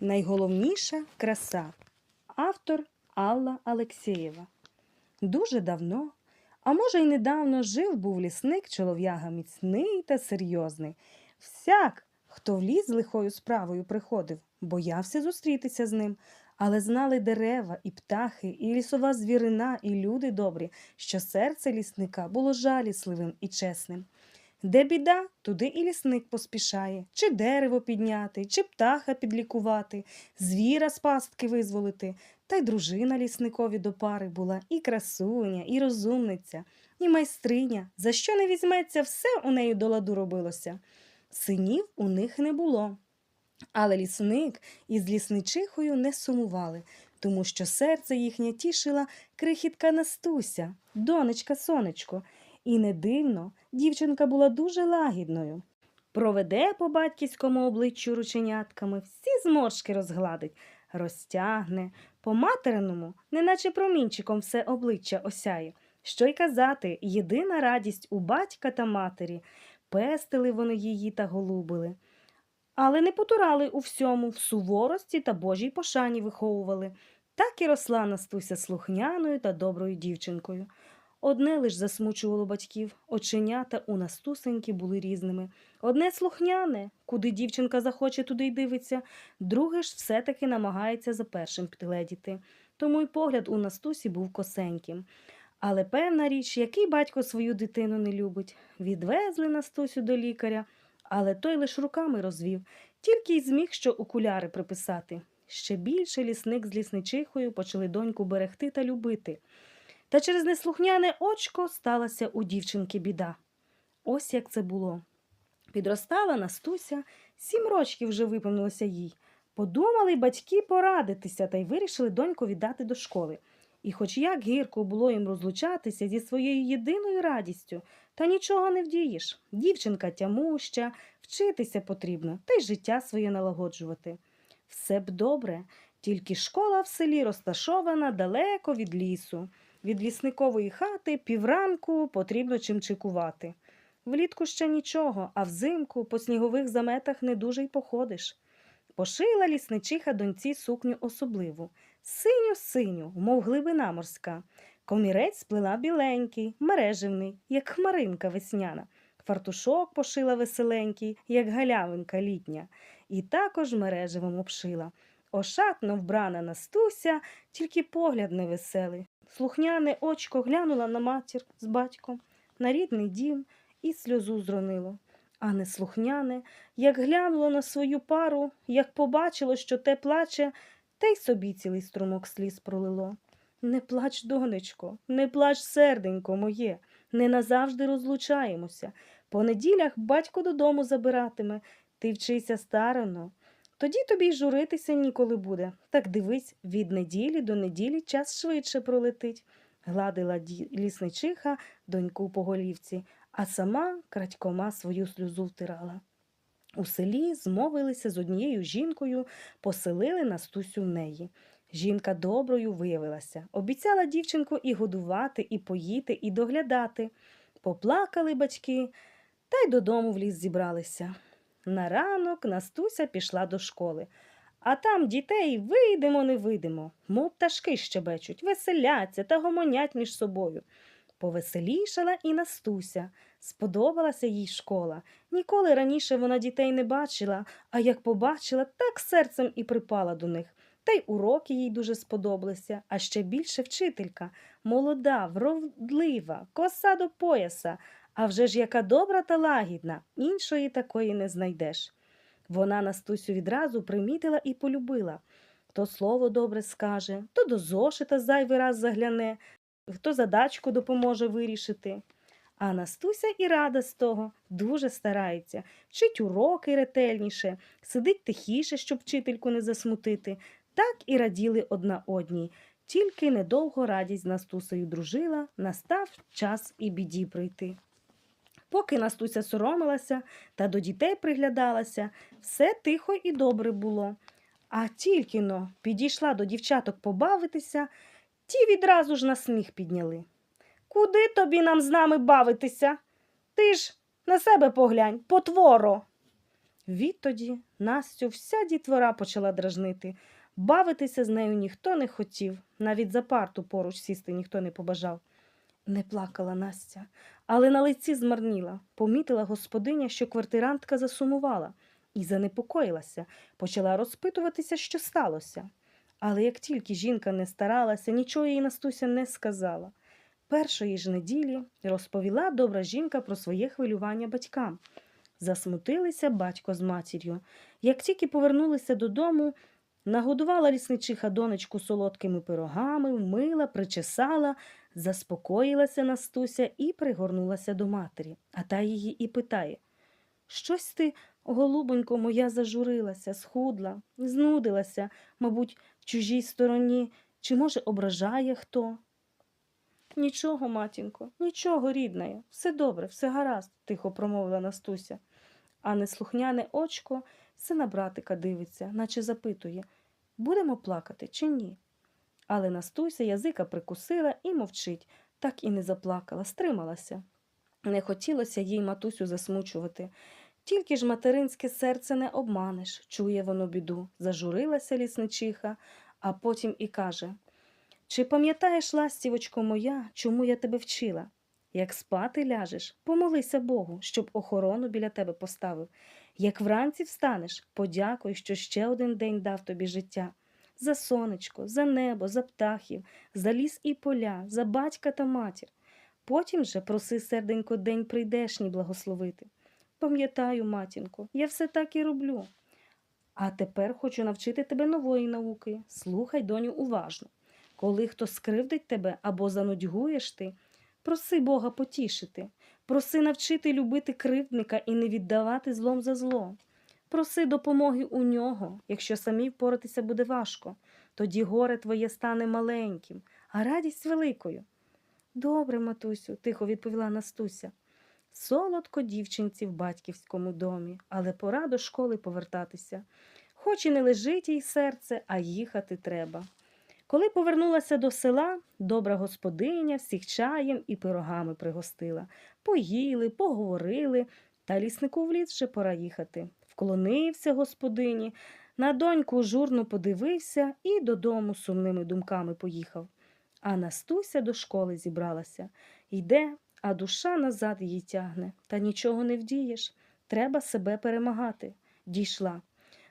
Найголовніша краса. Автор Алла Алексєєва. Дуже давно, а може й недавно, жив був лісник чолов'яга міцний та серйозний. Всяк, хто в ліс з лихою справою приходив, боявся зустрітися з ним. Але знали дерева, і птахи, і лісова звірина, і люди добрі, що серце лісника було жалісливим і чесним. Де біда, туди і лісник поспішає, чи дерево підняти, чи птаха підлікувати, звіра з пастки визволити. Та й дружина лісникові до пари була і красуня, і розумниця, і майстриня. За що не візьметься, все у неї до ладу робилося. Синів у них не було. Але лісник із лісничихою не сумували, тому що серце їхнє тішила крихітка Настуся, донечка сонечко. І не дивно, дівчинка була дуже лагідною. Проведе по батьківському обличчю рученятками, всі зморшки розгладить, розтягне, по материному, неначе промінчиком все обличчя осяє. Що й казати, єдина радість у батька та матері. Пестили вони її та голубили. Але не потурали у всьому, в суворості та божій пошані виховували. Так і росла Настуся слухняною та доброю дівчинкою. Одне лиш засмучувало батьків, оченята у Настусеньки були різними. Одне слухняне, куди дівчинка захоче, туди й дивиться, друге ж все-таки намагається за першим підгледіти. Тому й погляд у Настусі був косеньким. Але певна річ, який батько свою дитину не любить. Відвезли Настусю до лікаря, але той лиш руками розвів, тільки й зміг що окуляри приписати. Ще більше лісник з лісничихою почали доньку берегти та любити. Та через неслухняне очко сталася у дівчинки біда. Ось як це було. Підростала Настуся, сім рочків вже виповнилося їй. Подумали батьки порадитися та й вирішили доньку віддати до школи. І хоч як гірко було їм розлучатися зі своєю єдиною радістю, та нічого не вдієш. Дівчинка тямуща, вчитися потрібно, та й життя своє налагоджувати. Все б добре, тільки школа в селі розташована далеко від лісу. Від лісникової хати півранку потрібно чим чекувати. Влітку ще нічого, а взимку по снігових заметах не дуже й походиш. Пошила лісничиха доньці сукню особливу, синю синю, мов глибина морська. Комірець сплела біленький, мереживний, як хмаринка весняна. Фартушок пошила веселенький, як галявинка літня, і також мереживом обшила. Ошатно вбрана Настуся, тільки погляд невеселий. Слухняне очко глянула на матір з батьком, на рідний дім і сльозу зронило. А неслухняне, як глянуло на свою пару, як побачило, що те плаче, те й собі цілий струмок сліз пролило. Не плач, донечко, не плач, серденько моє, не назавжди розлучаємося. По неділях батько додому забиратиме, ти вчися старано. Тоді тобі й журитися ніколи буде. Так дивись, від неділі до неділі час швидше пролетить. Гладила лісничиха доньку по голівці, а сама крадькома свою сльозу втирала. У селі змовилися з однією жінкою, поселили Настусю в неї. Жінка доброю виявилася, обіцяла дівчинку і годувати, і поїти, і доглядати. Поплакали батьки, та й додому в ліс зібралися. На ранок Настуся пішла до школи, а там дітей вийдемо, не вийдемо, мов пташки щебечуть, веселяться та гомонять між собою. Повеселішала і Настуся. Сподобалася їй школа. Ніколи раніше вона дітей не бачила, а як побачила, так серцем і припала до них. Та й уроки їй дуже сподобалися, а ще більше вчителька, молода, вродлива, коса до пояса, а вже ж яка добра та лагідна, іншої такої не знайдеш. Вона Настусю відразу примітила і полюбила. То слово добре скаже, то до зошита зайвий раз загляне, хто задачку допоможе вирішити. А Настуся і рада з того, дуже старається, вчить уроки ретельніше, сидить тихіше, щоб вчительку не засмутити. Так і раділи одна одній. Тільки недовго радість з Настусею дружила, настав час і біді прийти. Поки Настуся соромилася та до дітей приглядалася, все тихо і добре було. А тільки но підійшла до дівчаток побавитися, ті відразу ж на сміх підняли. Куди тобі нам з нами бавитися? Ти ж на себе поглянь, потворо. Відтоді Настю вся дітвора почала дражнити. Бавитися з нею ніхто не хотів, навіть за парту поруч сісти ніхто не побажав. Не плакала Настя, але на лиці змарніла. Помітила господиня, що квартирантка засумувала, і занепокоїлася, почала розпитуватися, що сталося. Але як тільки жінка не старалася, нічого їй Настуся не сказала. Першої ж неділі розповіла добра жінка про своє хвилювання батькам. Засмутилися батько з матір'ю. Як тільки повернулися додому, нагодувала лісничиха донечку солодкими пирогами, вмила, причесала, заспокоїлася Настуся і пригорнулася до матері. А та її і питає Щось ти, голубонько моя, зажурилася, схудла, знудилася, мабуть, в чужій стороні, чи, може, ображає хто? Нічого, матінко, нічого, ріднає, все добре, все гаразд, тихо промовила Настуся. А неслухняне очко все на братика дивиться, наче запитує будемо плакати чи ні. Але Настуся язика прикусила і мовчить, так і не заплакала, стрималася. Не хотілося їй матусю засмучувати. Тільки ж материнське серце не обманеш, чує воно біду, зажурилася лісничиха, а потім і каже Чи пам'ятаєш, ластівочко моя, чому я тебе вчила? Як спати ляжеш, помолися Богу, щоб охорону біля тебе поставив. Як вранці встанеш, подякуй, що ще один день дав тобі життя. За сонечко, за небо, за птахів, за ліс і поля, за батька та матір. Потім же проси, серденько, день прийдешній благословити. Пам'ятаю, матінко, я все так і роблю. А тепер хочу навчити тебе нової науки. Слухай, доню, уважно. Коли хто скривдить тебе або занудьгуєш ти, проси Бога потішити, проси навчити любити кривдника і не віддавати злом за зло. Проси допомоги у нього, якщо самі впоратися буде важко. Тоді горе твоє стане маленьким, а радість великою. Добре, матусю, тихо відповіла Настуся. Солодко дівчинці в батьківському домі, але пора до школи повертатися. Хоч і не лежить їй серце, а їхати треба. Коли повернулася до села, добра господиня всіх чаєм і пирогами пригостила. Поїли, поговорили, та ліснику в ліс вже пора їхати. Вклонився господині, на доньку журно подивився і додому сумними думками поїхав. А Настуся до школи зібралася. Йде, а душа назад її тягне. Та нічого не вдієш. Треба себе перемагати. Дійшла.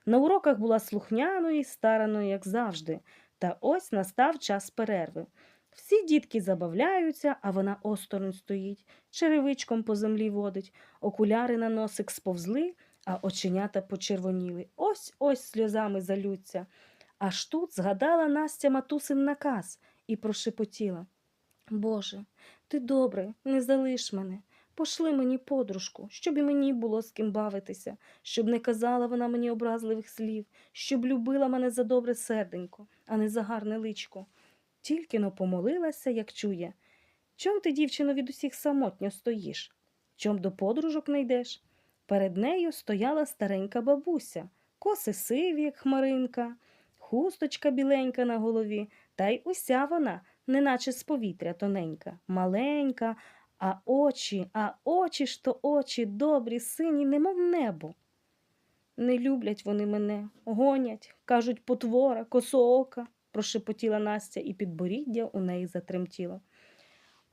На уроках була слухняною і стараною, як завжди. Та ось настав час перерви. Всі дітки забавляються, а вона осторонь стоїть, черевичком по землі водить, окуляри на носик сповзли, а оченята почервоніли. Ось ось сльозами залються. Аж тут згадала Настя матусин наказ і прошепотіла. Боже, ти добре, не залиш мене. Пошли мені подружку, щоб і мені було з ким бавитися, щоб не казала вона мені образливих слів, щоб любила мене за добре серденько, а не за гарне личко. Тільки но помолилася, як чує. Чом ти, дівчино, від усіх самотньо стоїш? Чом до подружок не йдеш? Перед нею стояла старенька бабуся, коси сиві, як хмаринка, хусточка біленька на голові, та й уся вона, неначе з повітря тоненька, маленька, а очі, а очі ж то очі добрі, сині, немов небо. Не люблять вони мене, гонять, кажуть, потвора, косоока, прошепотіла Настя, і підборіддя у неї затремтіло.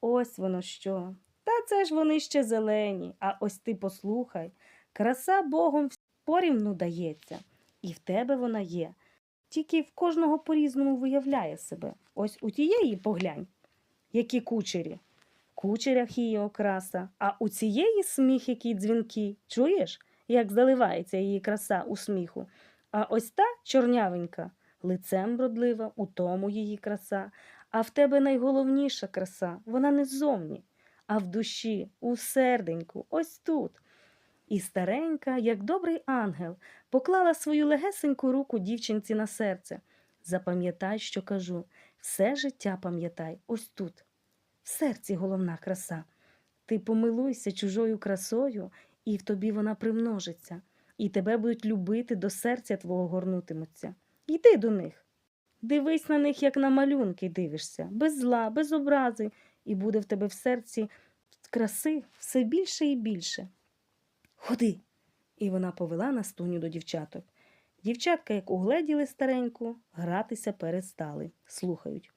Ось воно що. Та це ж вони ще зелені, а ось ти послухай. Краса Богом порівну дається, і в тебе вона є. Тільки в кожного по-різному виявляє себе. Ось у тієї поглянь, які кучері. В кучерях її окраса, а у цієї сміх, який дзвінки. Чуєш, як заливається її краса у сміху. А ось та чорнявенька, лицем вродлива, у тому її краса. А в тебе найголовніша краса, вона не ззовні, а в душі, у серденьку, ось тут. І старенька, як добрий ангел, поклала свою легесеньку руку дівчинці на серце. Запам'ятай, що кажу, все життя пам'ятай, ось тут. В серці головна краса. Ти помилуйся чужою красою, і в тобі вона примножиться, і тебе будуть любити до серця твого горнутимуться. Йди до них. Дивись на них, як на малюнки дивишся, без зла, без образи, і буде в тебе в серці краси все більше і більше. Ходи. І вона повела Настуню до дівчаток. Дівчатка, як угледіли стареньку, гратися перестали, слухають.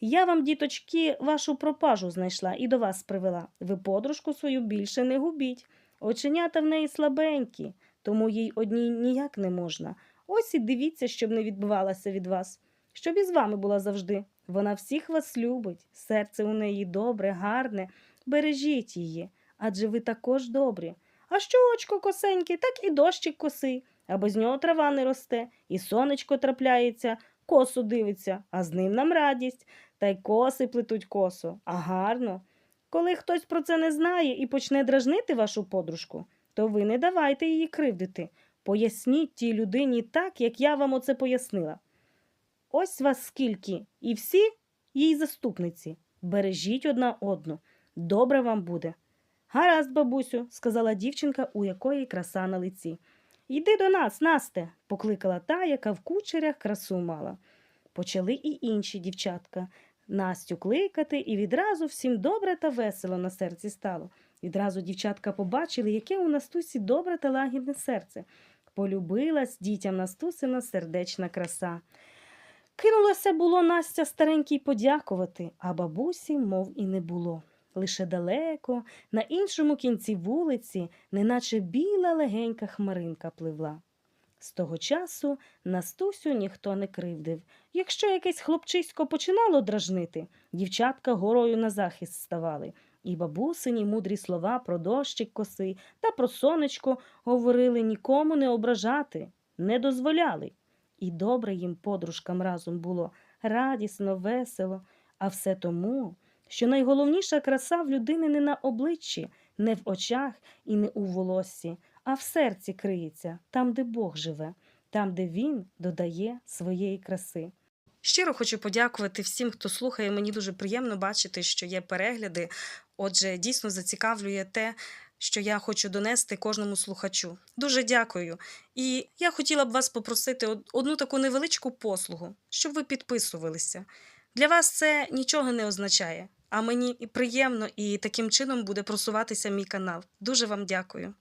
Я вам, діточки, вашу пропажу знайшла і до вас привела. Ви подружку свою більше не губіть. Оченята в неї слабенькі, тому їй одній ніяк не можна. Ось і дивіться, щоб не відбивалася від вас, щоб із вами була завжди. Вона всіх вас любить, серце у неї добре, гарне. Бережіть її, адже ви також добрі. А що очко косеньке, так і дощик косий, а без нього трава не росте, і сонечко трапляється, косу дивиться, а з ним нам радість, та й коси плетуть косо, а гарно. Коли хтось про це не знає і почне дражнити вашу подружку, то ви не давайте її кривдити. Поясніть тій людині так, як я вам оце пояснила. Ось вас скільки, і всі їй заступниці. Бережіть одна одну. Добре вам буде. Гаразд, бабусю, сказала дівчинка, у якої краса на лиці. Йди до нас, Насте, покликала та, яка в кучерях красу мала. Почали і інші дівчатка Настю кликати, і відразу всім добре та весело на серці стало. Відразу дівчатка побачили, яке у Настусі добре та лагідне серце. Полюбилась дітям Настусина сердечна краса. Кинулося було Настя старенькій подякувати, а бабусі, мов і не було. Лише далеко, на іншому кінці вулиці, неначе біла легенька хмаринка пливла. З того часу Настусю ніхто не кривдив. Якщо якесь хлопчисько починало дражнити, дівчатка горою на захист ставали. І бабусині мудрі слова про дощик коси та про сонечко говорили нікому не ображати, не дозволяли. І добре їм подружкам разом було радісно, весело, а все тому, що найголовніша краса в людини не на обличчі, не в очах і не у волоссі, а в серці криється, там, де Бог живе, там, де Він додає своєї краси. Щиро хочу подякувати всім, хто слухає. Мені дуже приємно бачити, що є перегляди. Отже, дійсно зацікавлює те, що я хочу донести кожному слухачу. Дуже дякую. І я хотіла б вас попросити одну таку невеличку послугу, щоб ви підписувалися. Для вас це нічого не означає, а мені і приємно, і таким чином буде просуватися мій канал. Дуже вам дякую.